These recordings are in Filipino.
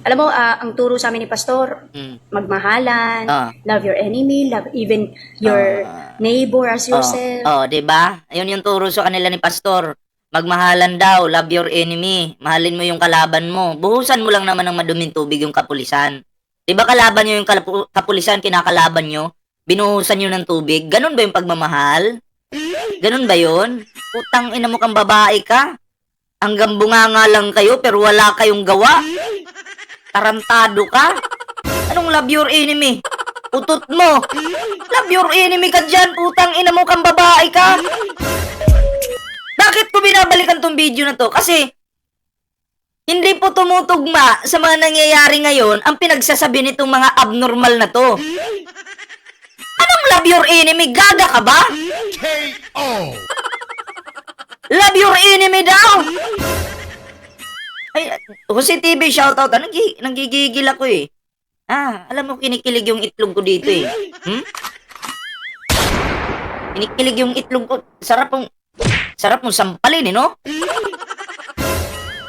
Alam mo, ah, ang turo sa amin ni Pastor, Mm. magmahalan, Ah. love your enemy, love even your Ah. neighbor as Oh, yourself. oh, 'di ba? Ayun yung turo sa kanila ni pastor. Magmahalan daw, love your enemy. Mahalin mo yung kalaban mo. Buhusan mo lang naman ng maduming tubig yung kapulisan. 'Di ba kalaban nyo yung kapulisan, kinakalaban nyo? Binuhusan nyo ng tubig. Ganun ba yung pagmamahal? Ganun ba yun? Utang ina mo kang babae ka. Hanggang bunganga lang kayo pero wala kayong gawa. Tarantado ka. Anong love your enemy? Utot mo. Love your enemy ka dyan. Putang ina mo kang babae ka. Bakit ko binabalikan tong video na to? Kasi hindi po tumutugma sa mga nangyayari ngayon ang pinagsasabi nitong mga abnormal na to. Anong love your enemy? Gaga ka ba? KO. Love your enemy daw! Ay, Jose TV, shoutout. Ah, nagi, nagigigil ako eh. Ah, alam mo, kinikilig yung itlog ko dito eh. Hmm? Kinikilig yung itlog ko. Sarap mong, sarap mong sampalin eh, no?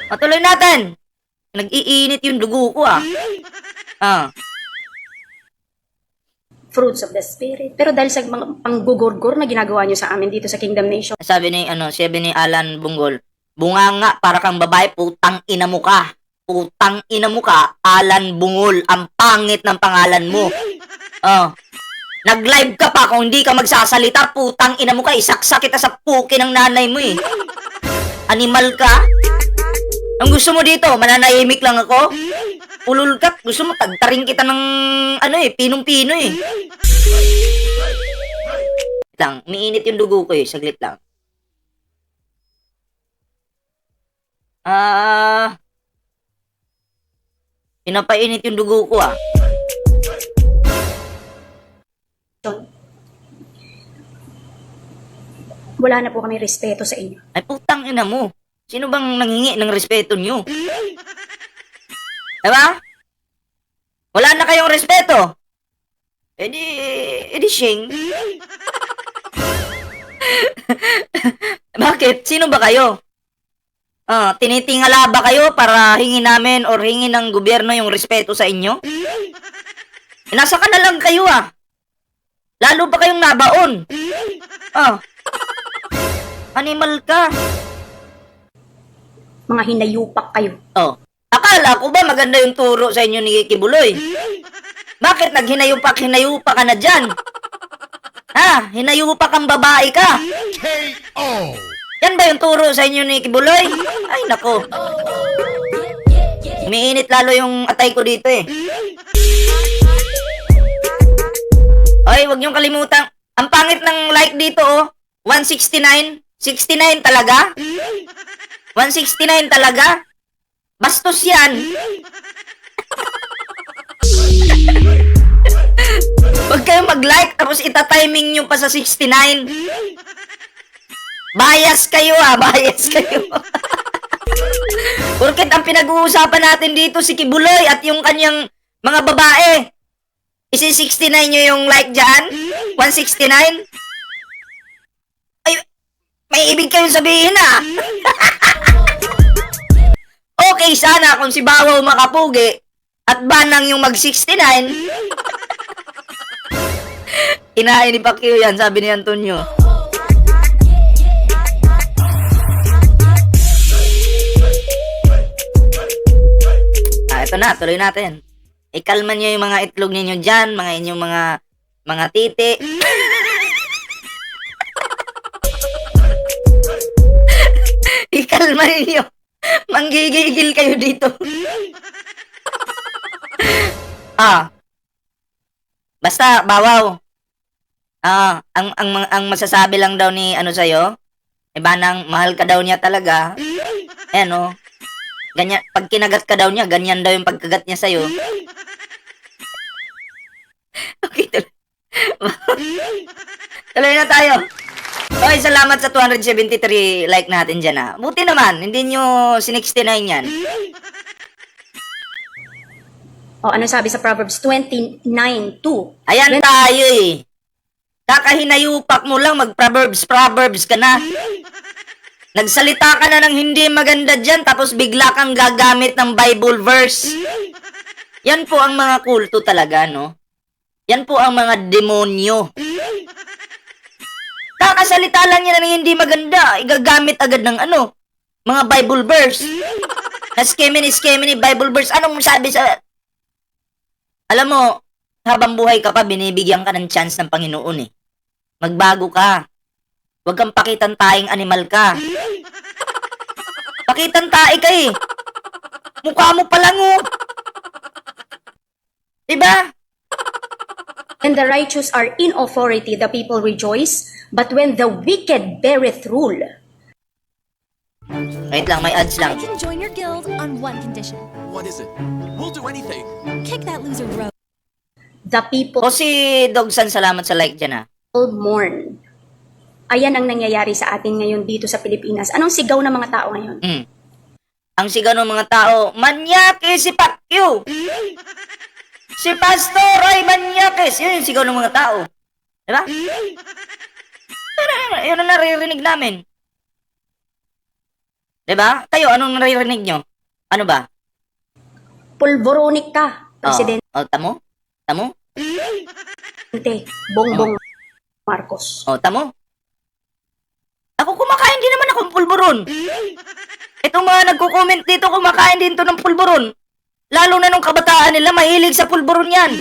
Patuloy natin. Nag-iinit yung dugo ko ah. Ah, fruits of the Spirit. Pero dahil sa mga panggugurgur na ginagawa nyo sa amin dito sa Kingdom Nation, sabi ni, ano, sabi ni Alan Bunggol, bunganga para kang babae, putang ina mo ka. Putang ina mo ka, Alan Bungol. Ang pangit ng pangalan mo. Oh. Nag-live ka pa kung hindi ka magsasalita, putang ina mo ka, isaksak kita sa puki ng nanay mo eh. Animal ka? Ang gusto mo dito, mananahimik lang ako? Ulul ka, gusto mo tagtaring kita ng ano eh, pinong-pino eh. Lang, umiinit yung dugo ko eh, saglit lang. Ah, pinapainit yung dugo ko ah. wala na po kami respeto sa inyo. Ay putang ina mo. Sino bang nangingi ng respeto nyo? Diba? Wala na kayong respeto. Eh di, eh di Shing. Bakit? Sino ba kayo? Ah, tinitingala ba kayo para hingin namin or hingin ng gobyerno yung respeto sa inyo? Nasa ka na lang kayo ah. Lalo ba kayong nabaon? Ah. Animal ka. Mga hinayupak kayo. Oh. Akala ko ba maganda yung turo sa inyo ni Kibuloy? Bakit naghinayupak-hinayupak ka na dyan? Ha? Hinayupak ang babae ka? KO. Yan ba yung turo sa inyo ni Kibuloy? Ay, nako. Umiinit lalo yung atay ko dito eh. Oy, wag niyong kalimutan. Ang pangit ng like dito oh. 169. 69 talaga? 169 talaga? Bastos yan. Huwag kayong mag-like tapos ita-timing nyo pa sa 69. Bias kayo ah, bias kayo. Porket ang pinag-uusapan natin dito si Kibuloy at yung kanyang mga babae. Isi 69 nyo yung like dyan? 169? Ay, may ibig kayong sabihin ah. okay sana kung si Bawaw makapugi at banang yung mag-69. Inain ni Pacquiao yan, sabi ni Antonio. Ito na, tuloy natin. Ikalman niyo yung mga itlog ninyo dyan, mga inyong mga mga titi. Ikalma ninyo. Manggigigil kayo dito. ah. Basta, bawaw. Ah, ang, ang, ang masasabi lang daw ni ano sa'yo, iba nang mahal ka daw niya talaga. Ayan oh. Ganyan, pag kinagat ka daw niya, ganyan daw yung pagkagat niya sa'yo. okay, tuloy. tuloy na tayo. Okay, salamat sa 273 like natin dyan ha. Buti naman, hindi nyo sin-69 yan. O ano sabi sa Proverbs 29.2? Ayan tayo eh. Kakahinayupak mo lang, mag-proverbs, proverbs ka na. Nagsalita ka na ng hindi maganda dyan, tapos bigla kang gagamit ng Bible verse. Yan po ang mga kulto talaga, no? Yan po ang mga demonyo. Kakasalita lang yan ng hindi maganda. Igagamit agad ng ano, mga Bible verse. Skemini, skemini, Bible verse. Anong sabi sa... Alam mo, habang buhay ka pa, binibigyan ka ng chance ng Panginoon eh. Magbago ka. Huwag kang pakitang taing animal ka. Pakitang tae ka eh. Mukha mo pa lang oh. Diba? When the righteous are in authority, the people rejoice. But when the wicked beareth rule, Wait lang, may ads I lang. can join your guild on one condition. What is it? We'll do anything. Kick that loser rogue. the people O si Dogsan, salamat sa like dyan ah. mourn. Ayan ang nangyayari sa atin ngayon dito sa Pilipinas. Anong sigaw ng mga tao ngayon? Mm. Ang sigaw ng mga tao, manyake si Pacquiao. Si Pastor ay manyakes. Yun yung sigaw ng mga tao. Diba? Pero yun ang naririnig namin. Diba? Kayo, anong naririnig nyo? Ano ba? Pulboronic ka, Presidente Oh, oh tamo? Tamo? Bongbong Marcos. Oh, tamo? Ako kumakain din naman akong pulburon. Itong mga nagko-comment dito, kumakain din to ng pulburon. Lalo na nung kabataan nila, mahilig sa pulburon yan.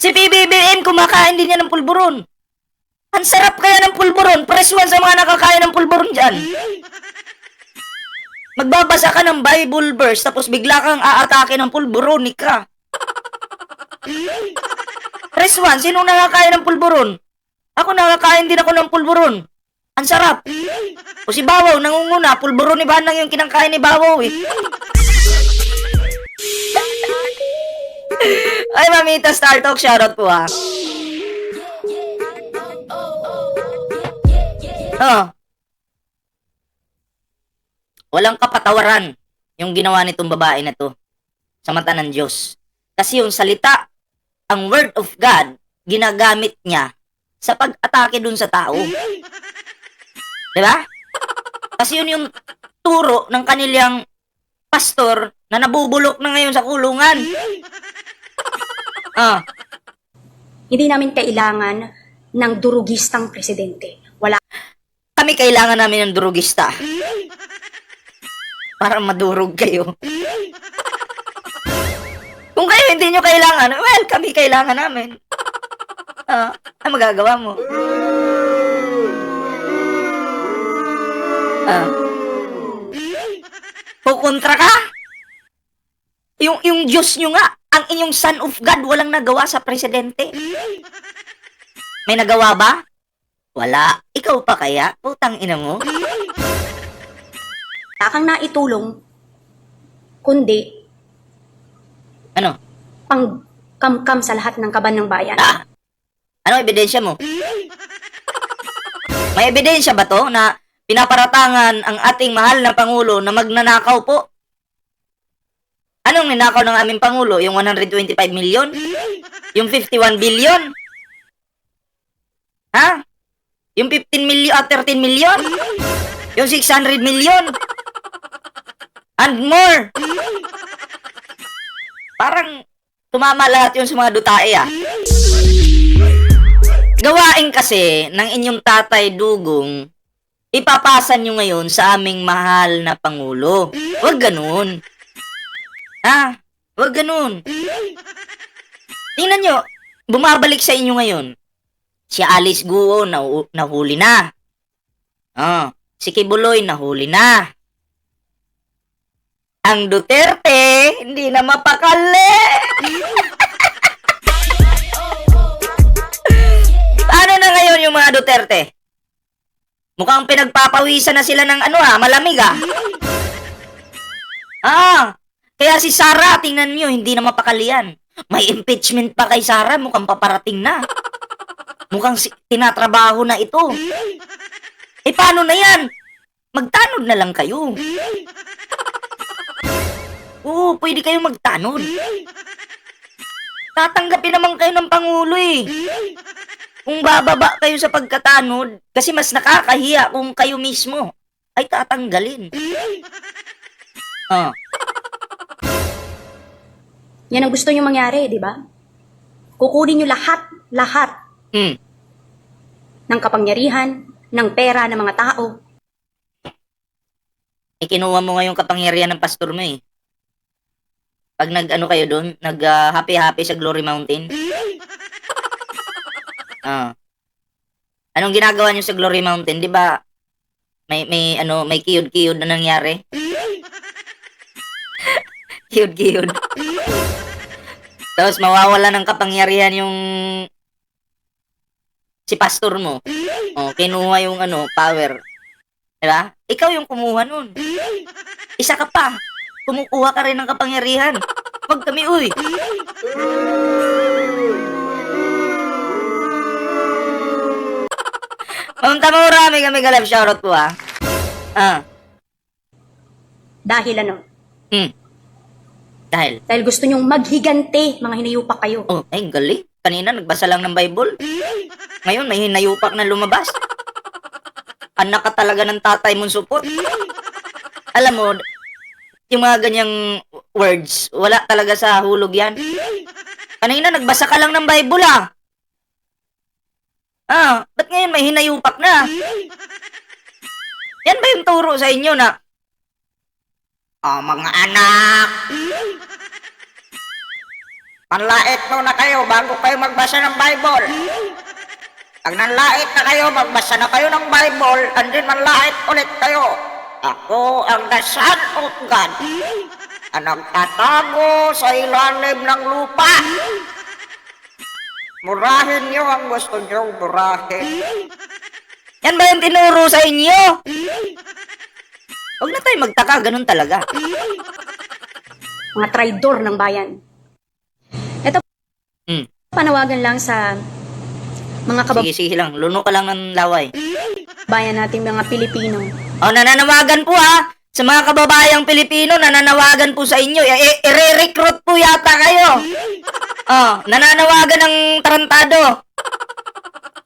Si PBBM, kumakain din yan ng pulburon. Ang sarap kaya ng pulburon. Press one sa mga nakakain ng pulburon dyan. Magbabasa ka ng Bible verse, tapos bigla kang aatake ng pulburon, ka. Press one, sino nakakain ng pulburon? Ako nakakain din ako ng pulburon. Ang sarap. O si Bawaw, nangunguna. Pulburon ni Banang yung kinangkain ni Bawaw eh. Ay, Mamita Star Talk, shoutout po ha. Oh. Walang kapatawaran yung ginawa nitong babae na to sa mata ng Diyos. Kasi yung salita, ang word of God, ginagamit niya sa pag-atake dun sa tao. Di ba? Kasi yun yung turo ng kanilang pastor na nabubulok na ngayon sa kulungan. Ah, Hindi namin kailangan ng durugistang presidente. Wala kami kailangan namin ng durugista. Para madurog kayo. Kung kayo hindi nyo kailangan, well, kami kailangan namin. Ah, ano magagawa mo? Ah. Kukontra ka? Yung, yung Diyos nyo nga, ang inyong Son of God, walang nagawa sa presidente. May nagawa ba? Wala. Ikaw pa kaya? Putang ina mo? kang naitulong, kundi Ano? pang kamkam sa lahat ng kaban ng bayan. Ah! Ano ebidensya mo? May ebidensya ba to na pinaparatangan ang ating mahal na Pangulo na magnanakaw po? Anong ninakaw ng aming Pangulo? Yung 125 million? Yung 51 billion? Ha? Yung 15 million at 13 million? Yung 600 million? And more? Parang tumama lahat yun sa mga dutae ah. Gawain kasi ng inyong tatay dugong, ipapasa nyo ngayon sa aming mahal na Pangulo. Huwag ganun. Ha? Huwag ganun. Tingnan nyo, bumabalik sa inyo ngayon. Si Alice Guo, nahu- nahuli na. Oh, si Kibuloy, nahuli na. Ang Duterte, hindi na mapakali. Paano na ngayon yung mga Duterte? Mukhang pinagpapawisan na sila ng ano ah, malamig ah. Ah, kaya si Sara, tingnan nyo, hindi na mapakalian. May impeachment pa kay Sara, mukhang paparating na. Mukhang si- tinatrabaho na ito. Eh paano na yan? Magtanod na lang kayo. Oo, pwede kayo magtanod. Tatanggapin naman kayo ng Pangulo eh. Kung bababa kayo sa pagkatanod, kasi mas nakakahiya kung kayo mismo ay tatanggalin. Ah, Yan ang gusto nyo mangyari, di ba? Kukunin nyo lahat, lahat Hmm. ng kapangyarihan, ng pera ng mga tao. Ikinuha mo nga yung kapangyarihan ng pastor mo eh. Pag nag-ano kayo doon, nag-happy-happy sa Glory Mountain. Ah. Anong ginagawa niyo sa Glory Mountain? 'Di ba? May may ano, may kiyod-kiyod na nangyari. kiyod-kiyod. Tapos mawawala ng kapangyarihan yung si pastor mo. Oh, kinuha yung ano, power. Diba? Ikaw yung kumuha nun. Isa ka pa. Kumukuha ka rin ng kapangyarihan. Huwag kami, uy. Ma'am Tamura, may kami galap shoutout po ah. Ah, Dahil ano? hmm. Dahil, Dahil gusto nyong maghigante, mga hinayupak kayo. oh, ay, galing. Kanina, nagbasa lang ng Bible. Ngayon, may hinayupak na lumabas. Anak ka talaga ng tatay mong supot. Alam mo, yung mga ganyang words, wala talaga sa hulog yan. Kanina, nagbasa ka lang ng Bible ah. Ah, ba't ngayon may hinayupak na? Yan ba yung turo sa inyo na, Oh, mga anak, Panlait muna kayo bago kayo magbasa ng Bible. Pag nanlait na kayo, magbasa na kayo ng Bible, and then manlait ulit kayo. Ako ang the Son of God, ang nagtatago sa ilalim ng lupa. Murahin niyo ang gusto niyong murahin. Yan ba yung tinuro sa inyo? Huwag na tayo magtaka, ganun talaga. Mga traidor ng bayan. Ito, Hmm. panawagan lang sa mga kababayan Sige, sige lang. Luno ka lang ng laway. nating mga Pilipino. O, nananawagan po ha. Sa mga kababayang Pilipino, nananawagan po sa inyo. I- i- I-recruit po yata kayo. Oh, nananawagan ng tarantado.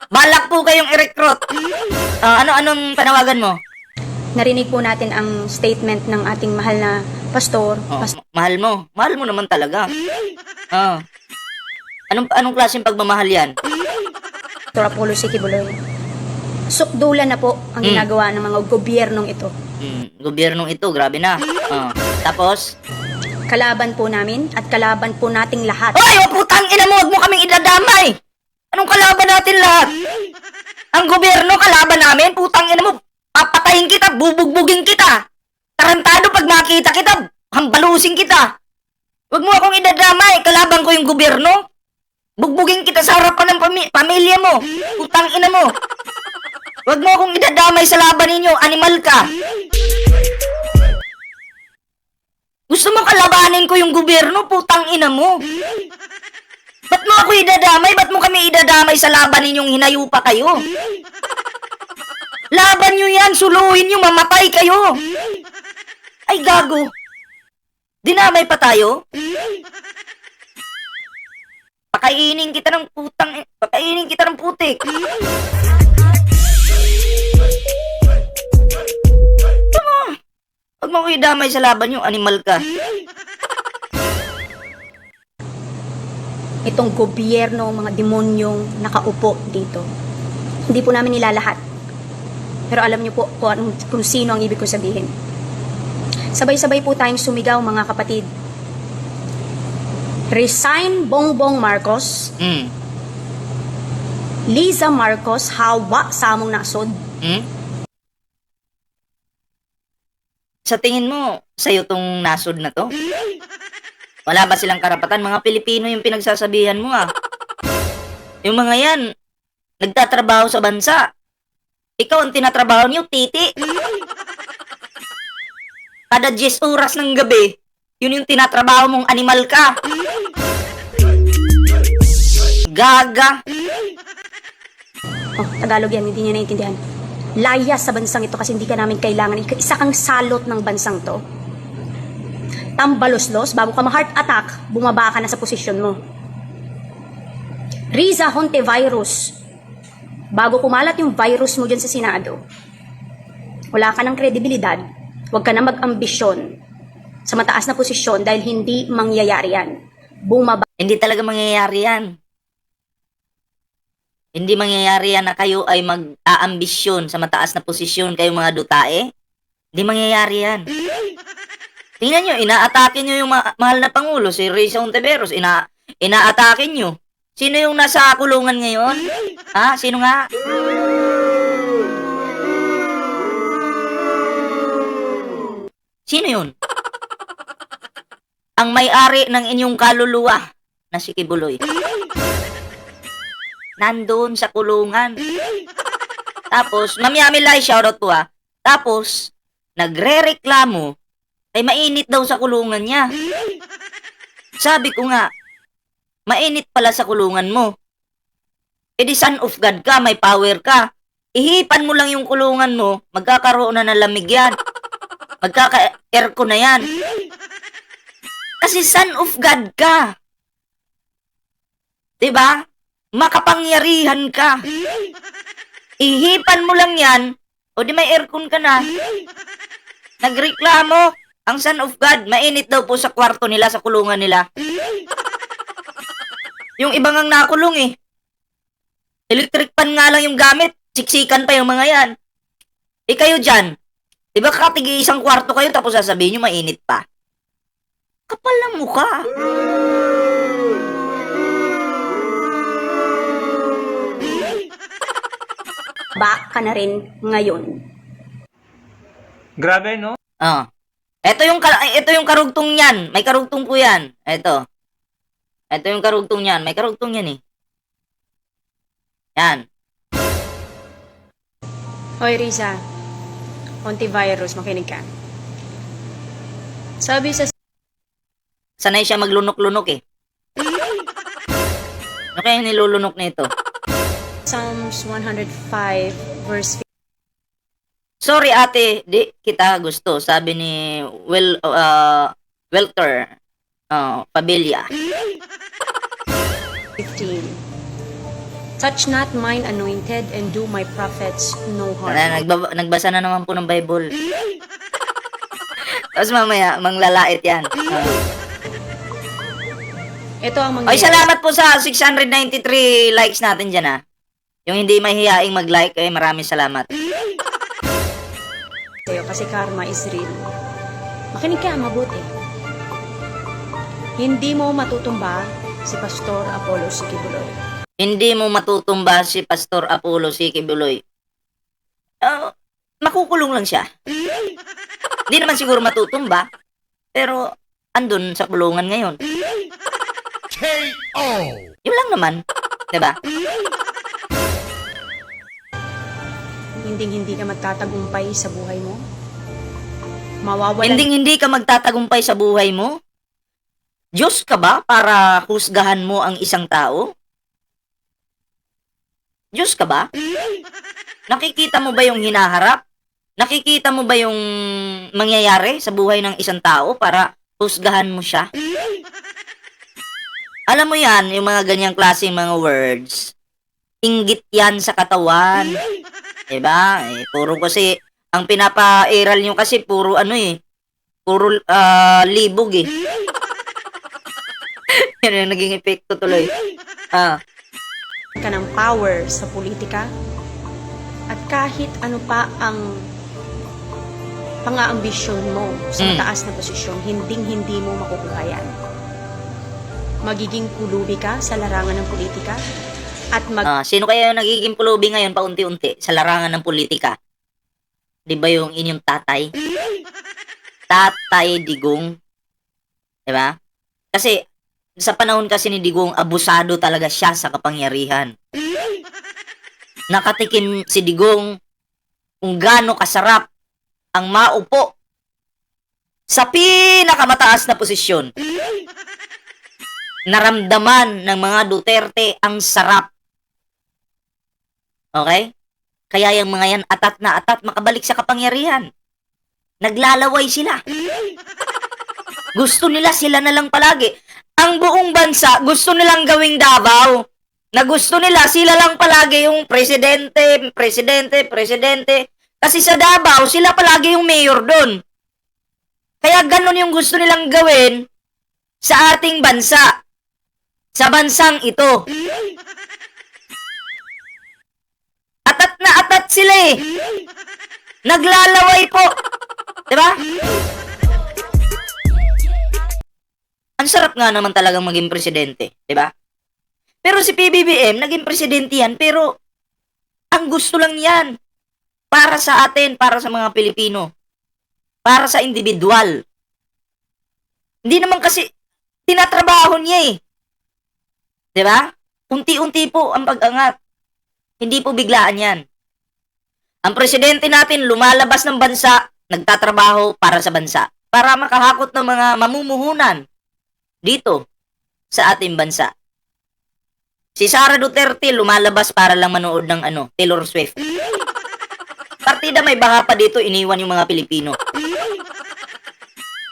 Balak po kayong i-recruit. Oh, ano anong panawagan mo? Narinig po natin ang statement ng ating mahal na pastor, Oh, Pastor ma- mahal mo. Mahal mo naman talaga. Oh. Anong anong klaseng pagmamahal 'yan? Apollo C. Kibuloy. Sukdulan na po ang Hmm. ginagawa ng mga gobyernong ito. Hmm, gobyernong ito, grabe na. Oh. Tapos, Kalaban po namin at kalaban po nating lahat. Hoy, o putang ina mo, wag mo kaming idadamay. Anong kalaban natin lahat? Ang gobyerno kalaban namin, putang ina mo. Papatayin kita, bubugbugin kita. Tarantado pag makita kita, hambalusin kita. Wag mo akong idadamay, kalaban ko yung gobyerno. Bugbugin kita sa harapan ng pami- pamilya mo. Putang ina mo. Wag mo akong idadamay sa laban ninyo, animal ka. Gusto mo kalabanin ko yung gobyerno, putang ina mo. Ba't mo ako idadamay? Ba't mo kami idadamay sa laban ninyong hinayupa kayo? Laban nyo yan, suluhin nyo, mamatay kayo. Ay, gago. Dinamay pa tayo? Pakainin kita ng putang, pakainin kita ng putik. Mo idamay sa laban nyo, animal ka. Itong gobyerno, mga demonyong nakaupo dito. Hindi po namin nilalahat. Pero alam niyo po kung, anong, kung sino ang ibig ko sabihin. Sabay-sabay po tayong sumigaw mga kapatid. Resign Bongbong Marcos, Hmm. Liza Marcos, hawa sa among nasod. Hmm? Sa tingin mo, sa'yo tong nasod na to? Wala ba silang karapatan? Mga Pilipino yung pinagsasabihan mo ah. Yung mga yan, nagtatrabaho sa bansa. Ikaw ang tinatrabaho niyo, titi. Kada 10 oras ng gabi, yun yung tinatrabaho mong animal ka. Gaga. Oh, Tagalog yan, hindi niya naiintindihan. Layas sa bansang ito kasi hindi ka namin kailangan. Isa kang salot ng bansang to. Tambaloslos, bago ka ma-heart attack, bumaba ka na sa posisyon mo. Riza Hontevirus, bago kumalat yung virus mo dyan sa Senado, wala ka ng kredibilidad, huwag ka na mag-ambisyon sa mataas na posisyon dahil hindi mangyayari yan. bumaba Hindi talaga mangyayari yan. Hindi mangyayari yan na kayo ay mag-aambisyon sa mataas na posisyon kayo mga dutae. Hindi mangyayari yan. Tingnan nyo, inaatake nyo yung ma- mahal na Pangulo, si Risa Ontiveros. Ina inaatake nyo. Sino yung nasa kulungan ngayon? Ha? Sino nga? Sino yun? Ang may-ari ng inyong kaluluwa na si Kibuloy. Nandoon sa kulungan. Tapos, Mami Lai, shoutout po ah. Tapos, nagre-reklamo ay mainit daw sa kulungan niya. Sabi ko nga, mainit pala sa kulungan mo. E di son of God ka, may power ka. Ihipan mo lang yung kulungan mo, magkakaroon na ng lamig yan. Magkaka-aircon na yan. Kasi son of God ka. 'Di ba? Makapangyarihan ka. Ihipan mo lang 'yan, o di may aircon ka na. Nagreklamo ang son of God, mainit daw po sa kwarto nila, sa kulungan nila. Yung ibang ang nakulong eh. Electric fan nga lang yung gamit. Siksikan pa yung mga yan. Eh kayo dyan, di ba katigi isang kwarto kayo tapos sasabihin nyo mainit pa? Kapal ng mukha. Ka na rin ngayon. Grabe, no? Ah. Ito yung ito yung karugtong niyan. May karugtong po 'yan. Ito. Ito yung karugtong niyan. May karugtong 'yan eh. Yan. Hoy, Riza. Antivirus, makinig ka. Sabi sa Sanay siya maglunok-lunok eh. Ano kaya nilulunok nito? Psalms 105 verse Sorry ate, di kita gusto. Sabi ni Will uh, Welter uh, Pabilia. 15. Touch not mine anointed and do my prophets no harm. Na, nagbaba, nagbasa na naman po ng Bible. Tapos mamaya, manglalait yan. Ah. Ito ang Ay, mangyayari. salamat po sa 693 likes natin dyan ah. Yung hindi mahihaing mag-like, ay maraming salamat. sa'yo kasi karma is real. Makinig ka, mabuti. Hindi mo matutumba si Pastor Apollo Sikibuloy. Hindi mo matutumba si Pastor Apollo Siki Buloy. Ah, makukulong lang siya. Hindi naman siguro matutumba, pero andun sa kulungan ngayon. K.O. Yun lang naman. 'Di ba? Hindi hindi ka magtatagumpay sa buhay mo. Mawawalan Hindi hindi ka magtatagumpay sa buhay mo. Diyos ka ba para husgahan mo ang isang tao? Diyos ka ba? Nakikita mo ba yung hinaharap? Nakikita mo ba yung mangyayari sa buhay ng isang tao para husgahan mo siya? Alam mo yan, yung mga ganyang klaseng mga words, inggit yan sa katawan. Diba? Eh, puro kasi, ang pinapa-aral nyo kasi puro ano eh, puro ah, libog eh. Yan yung naging epekto tuloy. Ah, ka ng power sa politika at kahit ano pa ang pang-aambisyon mo sa Mm. mataas na posisyon, hinding hindi mo makukuha yan. Magiging kulubi ka sa larangan ng politika at mag ah, sino kaya yung nagiging pulubi ngayon paunti-unti sa larangan ng politika? Di ba yung inyong tatay? Tatay Digong. Di ba? Kasi, sa panahon kasi ni Digong, abusado talaga siya sa kapangyarihan. Nakatikim si Digong kung gaano kasarap ang maupo sa pinakamataas na posisyon. Naramdaman ng mga Duterte ang sarap. Okay? Kaya yung mga yan atat na atat makabalik sa kapangyarihan. Naglalaway sila. Gusto nila sila na lang palagi. Ang buong bansa gusto nilang gawing Davao. Na gusto nila sila lang palagi yung presidente, presidente, presidente. Kasi sa Davao, sila palagi yung mayor doon. Kaya ganun yung gusto nilang gawin sa ating bansa. sa bansang ito. Na atat sila eh. Naglalaway po. 'Di ba? Ang sarap nga naman talagang maging presidente, 'di ba? Pero si PBBM naging presidente yan, pero ang gusto lang yan para sa atin, para sa mga Pilipino. Para sa individual. Hindi naman kasi tinatrabaho niya eh. 'Di ba? Unti-unti po ang pag-angat. Hindi po biglaan 'yan. Ang presidente natin lumalabas ng bansa, nagtatrabaho para sa bansa, para makahakot ng mga mamumuhunan dito sa ating bansa. Si Sara Duterte lumalabas para lang manood ng ano, Taylor Swift. Partida may baha pa dito, iniwan yung mga Pilipino.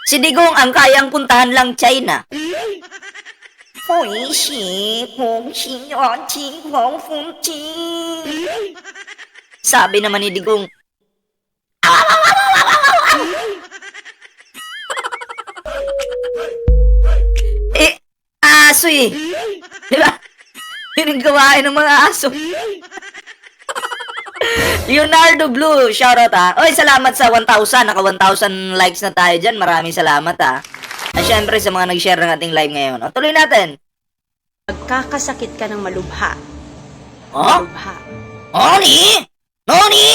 Si Digong ang kayang puntahan lang China. Hoy, si, hong, si, on, chi, hong, fung, chi. Sabi naman ni Digong, eh, aso eh. Di ba? Yun ang gawain ng mga aso. Leonardo Blue, shoutout ha. Oy, salamat sa 1,000. Naka 1,000 likes na tayo dyan. Maraming salamat ha. At syempre sa mga nag-share ng ating live ngayon. O, tuloy natin. Magkakasakit ka ng malubha. Oh? Malubha. Noni? Noni?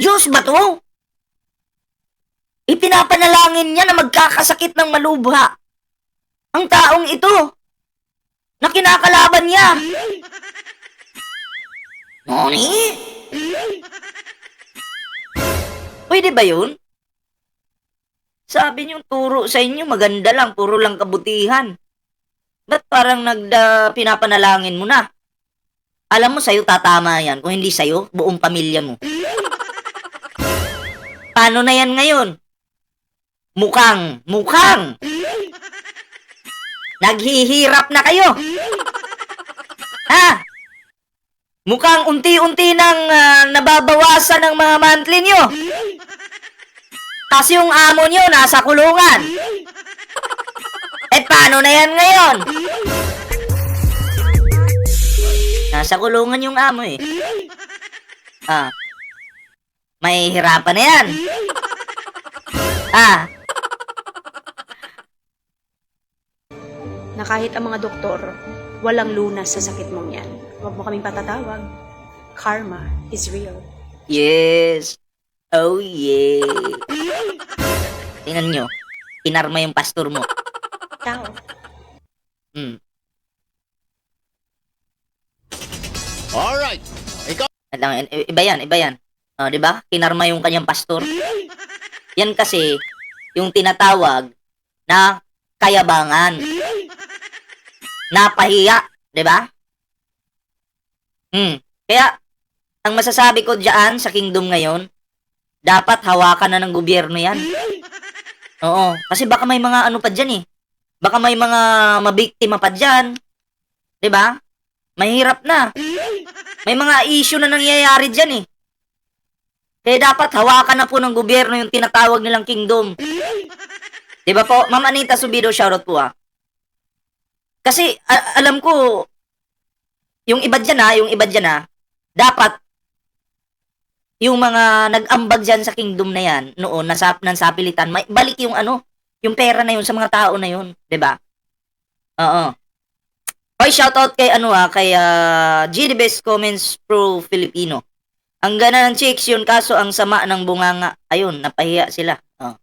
Diyos ba to? Ipinapanalangin niya na magkakasakit ng malubha. Ang taong ito na kinakalaban niya. Noni? Pwede ba yun? Sabi niyo turo sa inyo maganda lang, puro lang kabutihan. Ba't parang nagda pinapanalangin mo na? Alam mo, sa'yo tatama yan. Kung hindi sa'yo, buong pamilya mo. Paano na yan ngayon? Mukhang, mukhang! Naghihirap na kayo! Ha? Mukhang unti-unti nang ah, nababawasan ng mga monthly nyo. Tapos yung amo nyo nasa kulungan. Eh, paano na yan ngayon? Nasa kulungan yung amo eh. Ah. May hirapan na yan. Ah. Na kahit ang mga doktor, walang lunas sa sakit mong yan. Huwag mo kaming patatawag. Karma is real. Yes. Oh yeah. Tingnan nyo. Pinarma yung pastor mo. Tao. Hmm. Alright. Ikaw. I- iba yan, iba yan. Oh, 'di ba? Kinarma yung kanyang pastor. Yan kasi yung tinatawag na kayabangan. Napahiya, 'di ba? Hmm. Kaya ang masasabi ko diyan sa kingdom ngayon, dapat hawakan na ng gobyerno 'yan. Oo, kasi baka may mga ano pa diyan eh. Baka may mga mabiktima pa diyan. 'Di ba? Mahirap na. May mga issue na nangyayari dyan eh. Kaya dapat hawakan na po ng gobyerno yung tinatawag nilang kingdom. Di ba po? Ma'am Anita Subido, shoutout po ah. Kasi alam ko, yung iba dyan ha, yung iba dyan ha, dapat yung mga nag-ambag dyan sa kingdom na yan, noon, nasa, nansapilitan, may, balik yung ano, yung pera na yun sa mga tao na yun. Ba? Oo. Hoy, shoutout kay ano ah, kay uh, G the Best Comments Pro Filipino. Ang gana ng chicks yun, kaso ang sama ng bunganga. Ayun, napahiya sila. Oh.